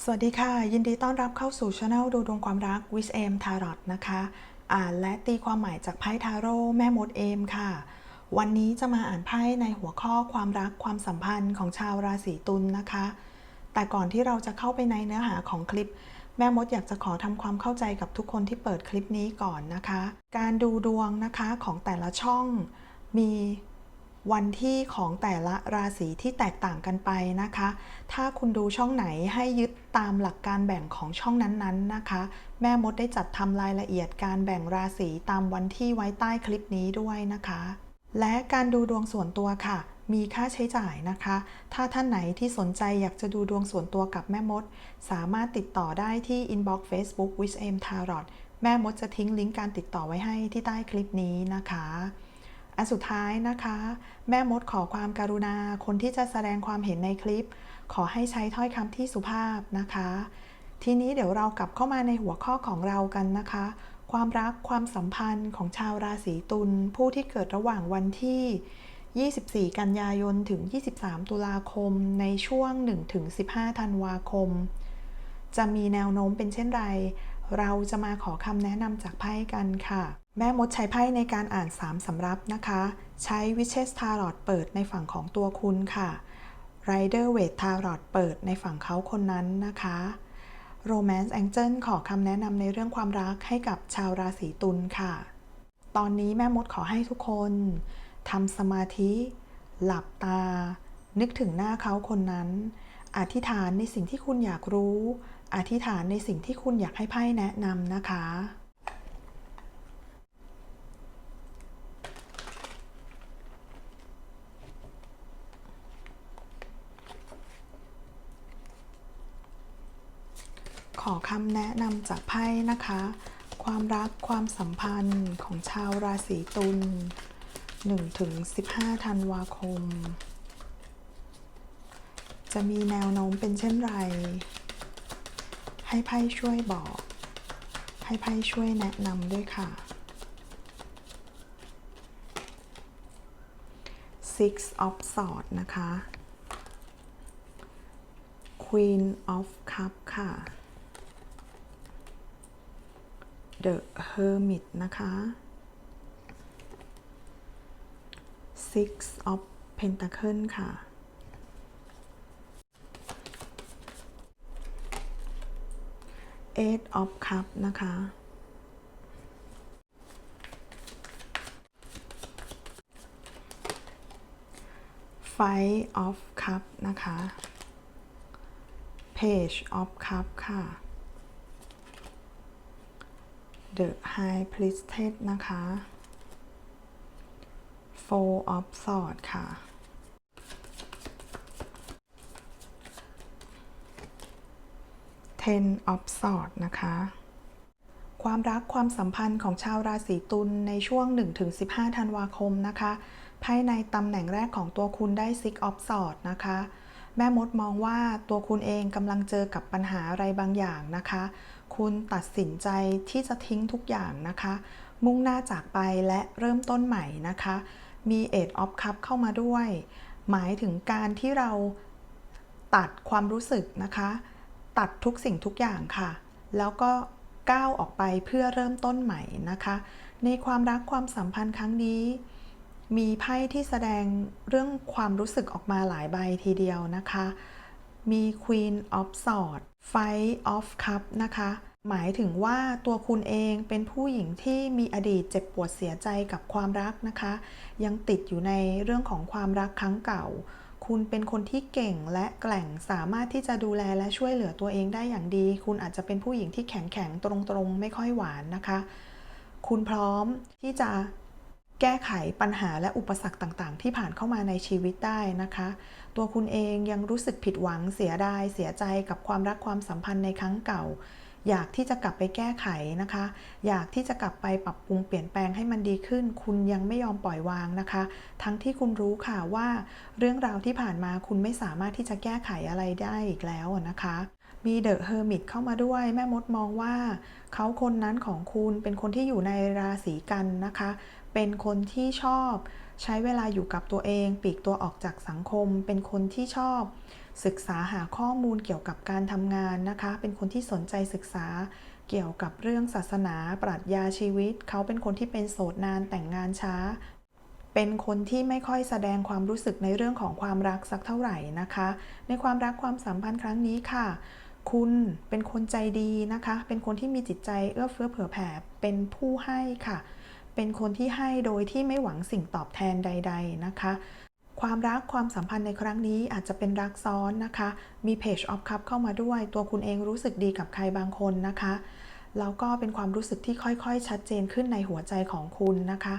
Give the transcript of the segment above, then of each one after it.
สวัสดีค่ะ ยินดีต้อนรับเข้าสู่ช anel ดูดวงความรัก with m Tarot นะคะ อ่านและตีความหมายจากไพ่ทาโร่แม่มดเอมค่ะ วันนี้จะมาอ่านไพ่ในหัวข้อความรักความสัมพันธ์ของชาวราศีตุลนะคะ แต่ก่อนที่เราจะเข้าไปในเนื้อหาของคลิป แม่มดอยากจะขอทำความเข้าใจกับทุกคนที่เปิดคลิปนี้ก่อนนะคะ การดูดวงนะคะของแต่ละช่องมี วันที่ของแต่ละราศีที่แตกต่างกันไปนะคะ ถ้าคุณดูช่องไหนให้ยึดตามหลักการแบ่งของช่องนั้นๆนะคะ แม่มดได้จัดทำรายละเอียดการแบ่งราศีตามวันที่ไว้ใต้คลิปนี้ด้วยนะคะ และการดูดวงส่วนตัวค่ะ มีค่าใช้จ่ายนะคะ ถ้าท่านไหนที่สนใจอยากจะดูดวงส่วนตัวกับแม่มด สามารถติดต่อได้ที่ inbox Facebook w i s m Tarot แม่มดจะทิ้งลิงก์การติดต่อไว้ให้ที่ใต้คลิปนี้นะคะ อันสุดท้ายนะคะ แม่มดขอความการุณาคนที่จะแสดงความเห็นในคลิป ขอให้ใช้ถ้อยคำที่สุภาพนะคะ ทีนี้เดี๋ยวเรากลับเข้ามาในหัวข้อของเรากันนะคะ ความรักความสัมพันธ์ของชาวราศีตุลผู้ที่เกิดระหว่างวันที่ 24 กันยายนถึง 23 ตุลาคม ในช่วง 1-15 ธันวาคม จะมีแนวโน้มเป็นเช่นไร เราจะมาขอคำแนะนำจากไพ่กันค่ะ แม่มดใช้ไพ่ในการอ่าน 3 สำรับนะคะ ใช้วิเชสทารอตเปิดในฝั่งของตัวคุณค่ะ Rider w a i t Tarot เปิดในฝั่งเขาคนนั้นนะคะ Romance Angel ขอคำแนะนำในเรื่องความรักให้กับชาวราศีตุลค่ะ ตอนนี้แม่มดขอให้ทุกคนทำสมาธิ หลับตา นึกถึงหน้าเขาคนนั้น อธิษฐานในสิ่งที่คุณอยากรู้ อธิษฐานในสิ่งที่คุณอยากให้ไพ่แนะนำนะคะ ขอคำแนะนำจากไพ่นะคะ ความรักความสัมพันธ์ของชาวราศีตุล1ถึง15 ธันวาคม จะมีแนวโน้มเป็นเช่นไร ให้ไพ่ช่วยบอก ให้ไพ่ช่วยแนะนำด้วยค่ะ Six of Swords นะคะ Queen of Cup ค่ะ The Hermit นะคะ Six of Pentacle ค่ะ Eight of Cup นะคะ Five of Cup นะคะ Page of Cup ค่ะ The High Priestess นะคะ Four of Swords ค่ะ Ten of Swords นะคะ ความรักความสัมพันธ์ของชาวราศีตุลในช่วง 1-15 ธันวาคมนะคะ ภายในตำแหน่งแรกของตัวคุณได้ Six of Swords นะคะแม่มดมองว่าตัวคุณเองกำลังเจอกับปัญหาอะไรบางอย่างนะคะ คุณตัดสินใจที่จะทิ้งทุกอย่างนะคะ มุ่งหน้าจากไปและเริ่มต้นใหม่นะคะ มี Eight of Cup เข้ามาด้วย หมายถึงการที่เราตัดความรู้สึกนะคะ ตัดทุกสิ่งทุกอย่างค่ะ แล้วก็ก้าวออกไปเพื่อเริ่มต้นใหม่นะคะ ในความรักความสัมพันธ์ครั้งนี้ มีไพ่ที่แสดงเรื่องความรู้สึกออกมาหลายใบทีเดียวนะคะ มี Queen of Swords Five of Cup นะคะ หมายถึงว่าตัวคุณเองเป็นผู้หญิงที่มีอดีตเจ็บปวดเสียใจกับความรักนะคะ ยังติดอยู่ในเรื่องของความรักครั้งเก่า คุณเป็นคนที่เก่งและแกร่งสามารถที่จะดูแลและช่วยเหลือตัวเองได้อย่างดี คุณอาจจะเป็นผู้หญิงที่แข็งแข็งตรงๆ ไม่ค่อยหวานนะคะ คุณพร้อมที่จะ แก้ไขปัญหาและอุปสรรคต่างๆ ที่ผ่านเข้ามาในชีวิตได้นะคะ ตัวคุณเองยังรู้สึกผิดหวังเสียดายเสียใจกับความรักความสัมพันธ์ในครั้งเก่า อยากที่จะกลับไปแก้ไขนะคะ อยากที่จะกลับไปปรับปรุงเปลี่ยนแปลงให้มันดีขึ้น คุณยังไม่ยอมปล่อยวางนะคะ ทั้งที่คุณรู้ค่ะว่า เรื่องราวที่ผ่านมาคุณไม่สามารถที่จะแก้ไขอะไรได้อีกแล้วนะคะมีเดอะเฮอร์มิตเข้ามาด้วยแม่มดมองว่า เขาคนนั้นของคุณเป็นคนที่อยู่ในราศีกันนะคะ เป็นคนที่ชอบใช้เวลาอยู่กับตัวเอง ปีกตัวออกจากสังคม เป็นคนที่ชอบ ศึกษาหาข้อมูลเกี่ยวกับการทำงานนะคะ เป็นคนที่สนใจศึกษาเกี่ยวกับเรื่องศาสนาปรัชญาชีวิต เขาเป็นคนที่เป็นโสดนานแต่งงานช้า เป็นคนที่ไม่ค่อยแสดงความรู้สึกในเรื่องของความรักสักเท่าไหร่นะคะ ในความรักความสัมพันธ์ครั้งนี้ค่ะ คุณเป็นคนใจดีนะคะ เป็นคนที่มีจิตใจเอื้อเฟื้อเผื่อแผ่เป็นผู้ให้ค่ะ เป็นคนที่ให้โดยที่ไม่หวังสิ่งตอบแทนใด ๆ นะคะ ความรักความสัมพันธ์ในครั้งนี้อาจจะเป็นรักซ้อนนะคะ มี Page of Cup เข้ามาด้วย ตัวคุณเองรู้สึกดีกับใครบางคนนะคะแล้วก็เป็นความรู้สึกที่ค่อยๆ ชัดเจนขึ้นในหัวใจของคุณนะคะ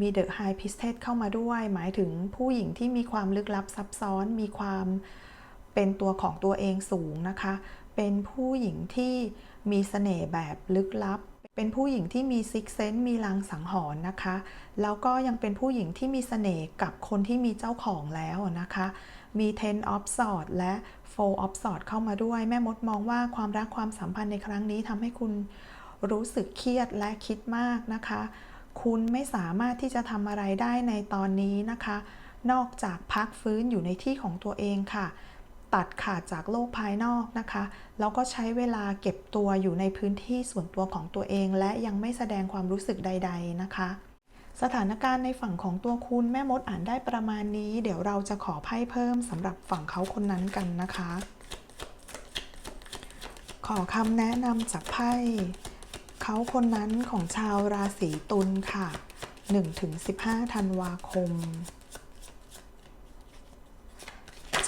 มี The High Priestess เข้ามาด้วย หมายถึงผู้หญิงที่มีความลึกลับซับซ้อน มีความเป็นตัวของตัวเองสูงนะคะ เป็นผู้หญิงที่มีเสน่ห์แบบลึกลับ เป็นผู้หญิงที่มีซิกเซนต์มีลางสังหรณ์นะคะ แล้วก็ยังเป็นผู้หญิงที่มีเสน่ห์กับคนที่มีเจ้าของแล้วนะคะ มี Ten of Swords และ Four of Swords เข้ามาด้วย แม่มดมองว่าความรักความสัมพันธ์ในครั้งนี้ทำให้คุณรู้สึกเครียดและคิดมากนะคะ คุณไม่สามารถที่จะทำอะไรได้ในตอนนี้นะคะ นอกจากพักฟื้นอยู่ในที่ของตัวเองค่ะ ตัดขาดจากโลกภายนอกนะคะ แล้วก็ใช้เวลาเก็บตัวอยู่ในพื้นที่ส่วนตัวของตัวเอง และยังไม่แสดงความรู้สึกใด ๆ นะคะ สถานการณ์ในฝั่งของตัวคุณแม่มดอ่านได้ประมาณนี้ เดี๋ยวเราจะขอไพ่เพิ่มสำหรับฝั่งเขาคนนั้นกันนะคะ ขอคำแนะนำจากไพ่เขาคนนั้นของชาวราศีตุลค่ะ 1-15ธันวาคม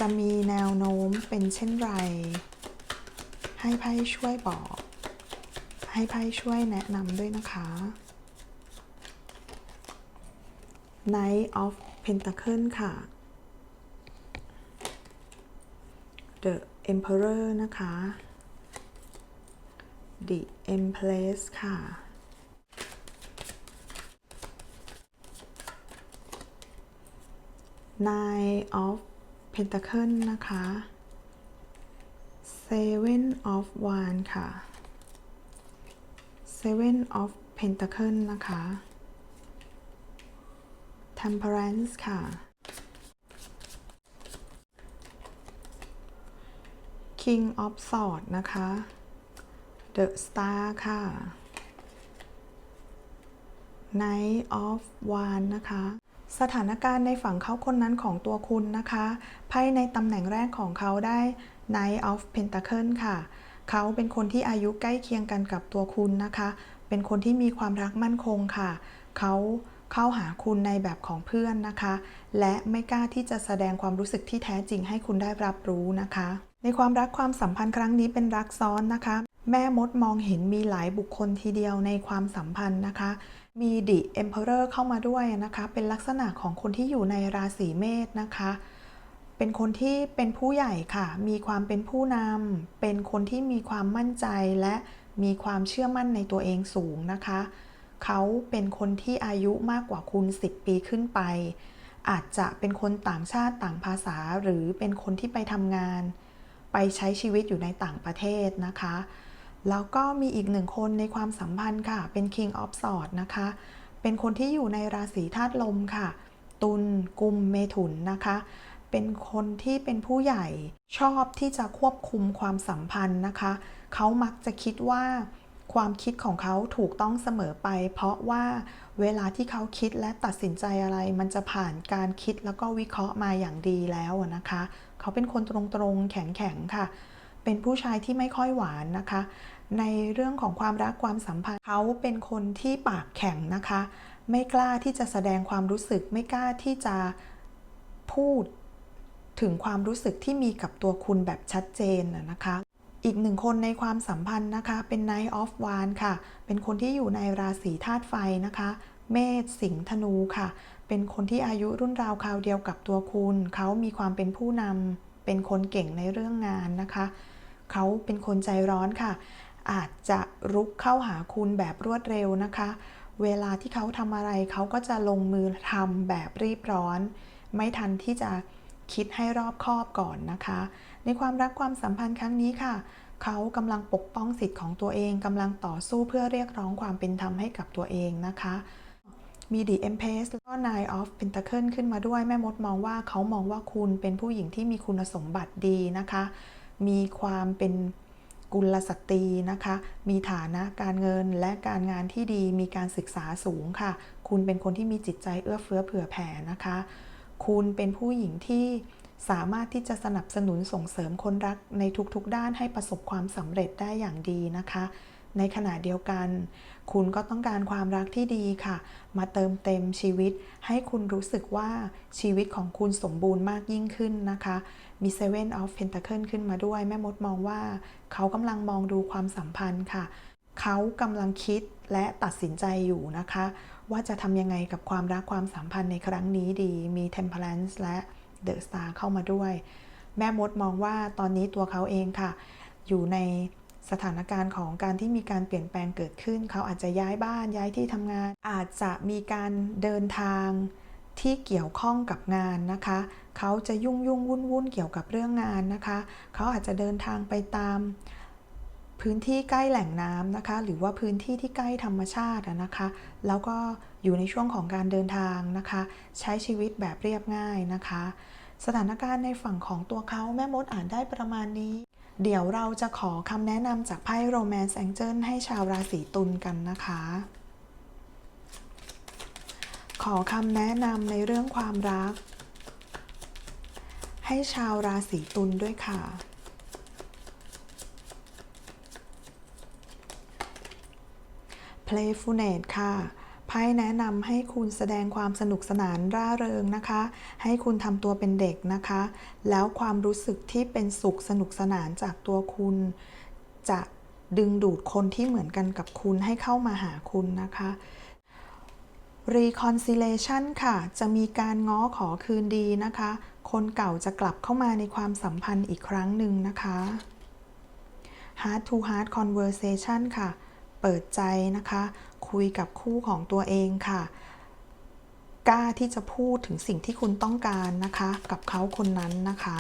จะมีแนวโน้มเป็นเช่นไร ให้ไพ่ช่วยบอก ให้ไพ่ช่วยแนะนำด้วยนะคะ Knight of Pentacle ค่ะ The Emperor นะคะ The Empress ค่ะ Nine of Pentacle นะคะ Seven of Wands ค่ะ Seven of Pentacle นะคะ Temperance ค่ะ King of Swords นะคะ The Star ค่ะ Knight of Wands นะคะ สถานการณ์ในฝั่งเขาคนนั้นของตัวคุณนะคะไพ่ในตำแหน่งแรกของเขาได้ Knight of Pentacle ค่ะ เขาเป็นคนที่อายุใกล้เคียงกันกับตัวคุณนะคะ เป็นคนที่มีความรักมั่นคงค่ะ เขาเข้าหาคุณในแบบของเพื่อนนะคะ และไม่กล้าที่จะแสดงความรู้สึกที่แท้จริงให้คุณได้รับรู้นะคะ ในความรักความสัมพันธ์ครั้งนี้เป็นรักซ้อนนะคะ แม่มดมองเห็นมีหลายบุคคลทีเดียวในความสัมพันธ์นะคะ มีดิ Emperor เข้ามาด้วยนะคะ เป็นลักษณะของคนที่อยู่ในราศีเมษนะคะ เป็นคนที่เป็นผู้ใหญ่ค่ะ มีความเป็นผู้นำเป็นคนที่มีความมั่นใจและมีความเชื่อมั่นในตัวเองสูงนะคะ เขาเป็นคนที่อายุมากกว่าคุณ 10 ปีขึ้นไป อาจจะเป็นคนต่างชาติต่างภาษา หรือเป็นคนที่ไปทำงาน ไปใช้ชีวิตอยู่ในต่างประเทศนะคะ แล้วก็มีอีกหนึ่งคนในความสัมพันธ์ค่ะ เป็น King of Swords นะคะ เป็นคนที่อยู่ในราศีธาตุลมค่ะ ตุลกุมเมถุนนะคะ เป็นคนที่เป็นผู้ใหญ่ชอบที่จะควบคุมความสัมพันธ์นะคะ เขามักจะคิดว่าความคิดของเขาถูกต้องเสมอไป เพราะว่าเวลาที่เขาคิดและตัดสินใจอะไร มันจะผ่านการคิดแล้วก็วิเคราะห์มาอย่างดีแล้วนะคะ เขาเป็นคนตรงๆ แข็งๆ ค่ะ เป็นผู้ชายที่ไม่ค่อยหวานนะคะ ในเรื่องของความรักความสัมพันธ์เขาเป็นคนที่ปากแข็งนะคะ ไม่กล้าที่จะแสดงความรู้สึก ไม่กล้าที่จะพูดถึงความรู้สึกที่มีกับตัวคุณแบบชัดเจนนะคะ อีกหนึ่งคนในความสัมพันธ์นะคะ เป็น Knight of w a n d ค่ะ เป็นคนที่อยู่ในราศีธาตุไฟนะคะ เมษสิงห์ธนูค่ะ เป็นคนที่อายุรุ่นราวคราวเดียวกับตัวคุณ เขามีความเป็นผู้นำเป็นคนเก่งในเรื่องงานนะคะ เขาเป็นคนใจร้อนค่ะ อาจจะรุกเข้าหาคุณแบบรวดเร็วนะคะ เวลาที่เขาทำอะไรเขาก็จะลงมือทำแบบรีบร้อน ไม่ทันที่จะคิดให้รอบคอบก่อนนะคะ ในความรักความสัมพันธ์ครั้งนี้ค่ะ เขากำลังปกป้องสิทธิ์ของตัวเองกำลังต่อสู้เพื่อเรียกร้องความเป็นธรรมให้กับตัวเองนะคะมี The Empress แล้วก็ Nine of Pentacle ขึ้นมาด้วยแม่มดมองว่าเขามองว่าคุณเป็นผู้หญิงที่มีคุณสมบัติดีนะคะ มีความเป็น กุลสตรีนะคะ มีฐานะการเงินและการงานที่ดีมีการศึกษาสูงค่ะ คุณเป็นคนที่มีจิตใจเอื้อเฟื้อเผื่อแผ่นะคะ คุณเป็นผู้หญิงที่สามารถที่จะสนับสนุนส่งเสริมคนรักในทุกๆด้านให้ประสบความสำเร็จได้อย่างดีนะคะ ในขณะเดียวกัน คุณก็ต้องการความรักที่ดีค่ะ มาเติมเต็มชีวิต ให้คุณรู้สึกว่าชีวิตของคุณสมบูรณ์มากยิ่งขึ้นนะคะ มี Seven of Pentacle ขึ้นมาด้วย แม่มดมองว่า เขากำลังมองดูความสัมพันธ์ค่ะ เขากำลังคิดและตัดสินใจอยู่นะคะ ว่าจะทำยังไงกับความรักความสัมพันธ์ในครั้งนี้ดี มี Temperance และ The Star เข้ามาด้วย แม่มดมองว่าตอนนี้ตัวเขาเองค่ะ อยู่ใน สถานการณ์ของการที่มีการเปลี่ยนแปลงเกิดขึ้น เขาอาจจะย้ายบ้านย้ายที่ทำงาน อาจจะมีการเดินทางที่เกี่ยวข้องกับงานนะคะ เขาจะยุ่งยุ่งวุ่นวุ่นเกี่ยวกับเรื่องงานนะคะ เขาอาจจะเดินทางไปตามพื้นที่ใกล้แหล่งน้ำนะคะ หรือว่าพื้นที่ที่ใกล้ธรรมชาตินะคะ แล้วก็อยู่ในช่วงของการเดินทางนะคะ ใช้ชีวิตแบบเรียบง่ายนะคะ สถานการณ์ในฝั่งของตัวเขาแม่มดอ่านได้ประมาณนี้ เดี๋ยวเราจะขอคำแนะนำจากไพ่ Romance Angel ให้ชาวราศีตุลกันนะคะ ขอคำแนะนำในเรื่องความรัก ให้ชาวราศีตุลด้วยค่ะ Playfulness ค่ะ พ่แนะนำให้คุณแสดงความสนุกสนานร่าเริงนะคะ ให้คุณทำตัวเป็นเด็กนะคะ แล้วความรู้สึกที่เป็นสุขสนุกสนานจากตัวคุณ จะดึงดูดคนที่เหมือนกันกับคุณให้เข้ามาหาคุณนะคะ Reconciliation ค่ะ จะมีการง้อขอคืนดีนะคะ คนเก่าจะกลับเข้ามาในความสัมพันธ์อีกครั้งหนึ่งนะคะ Heart to Heart Conversation ค่ะ เปิดใจนะคะ คุยกับคู่ของตัวเองค่ะ กล้าที่จะพูดถึงสิ่งที่คุณต้องการนะคะ กับเขาคนนั้นนะคะ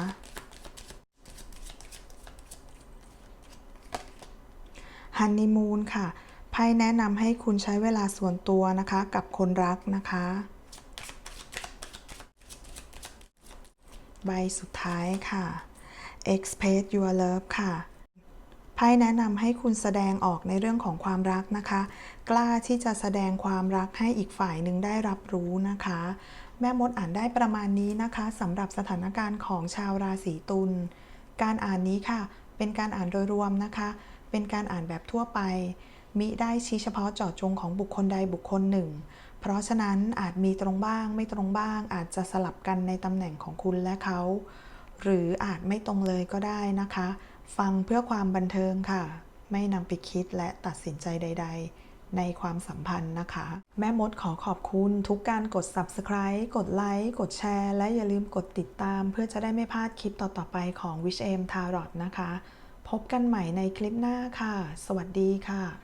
ฮันนีมูนค่ะไพ่แนะนำให้คุณใช้เวลาส่วนตัวนะคะ กับคนรักนะคะ ใบสุดท้ายค่ะ Express Your Love ค่ะ ไพ่แนะนำให้คุณแสดงออกในเรื่องของความรักนะคะ กล้าที่จะแสดงความรักให้อีกฝ่ายหนึ่งได้รับรู้นะคะ แม่มดอ่านได้ประมาณนี้นะคะสำหรับสถานการณ์ของชาวราศีตุล การอ่านนี้ค่ะ เป็นการอ่านโดยรวมนะคะ เป็นการอ่านแบบทั่วไป มิได้ชี้เฉพาะเจาะจงของบุคคลใดบุคคลหนึ่ง เพราะฉะนั้นอาจมีตรงบ้าง ไม่ตรงบ้าง อาจจะสลับกันในตำแหน่งของคุณและเขา หรืออาจไม่ตรงเลยก็ได้นะคะ ฟังเพื่อความบันเทิงค่ะ ไม่นำไปคิดและตัดสินใจใด ๆ ในความสัมพันธ์นะคะ แม่มดขอขอบคุณทุกการกด subscribe กดไลค์กดแชร์ และอย่าลืมกดติดตาม เพื่อจะได้ไม่พลาดคลิปต่อๆไปของ Wish M Tarot นะคะ พบกันใหม่ในคลิปหน้าค่ะ สวัสดีค่ะ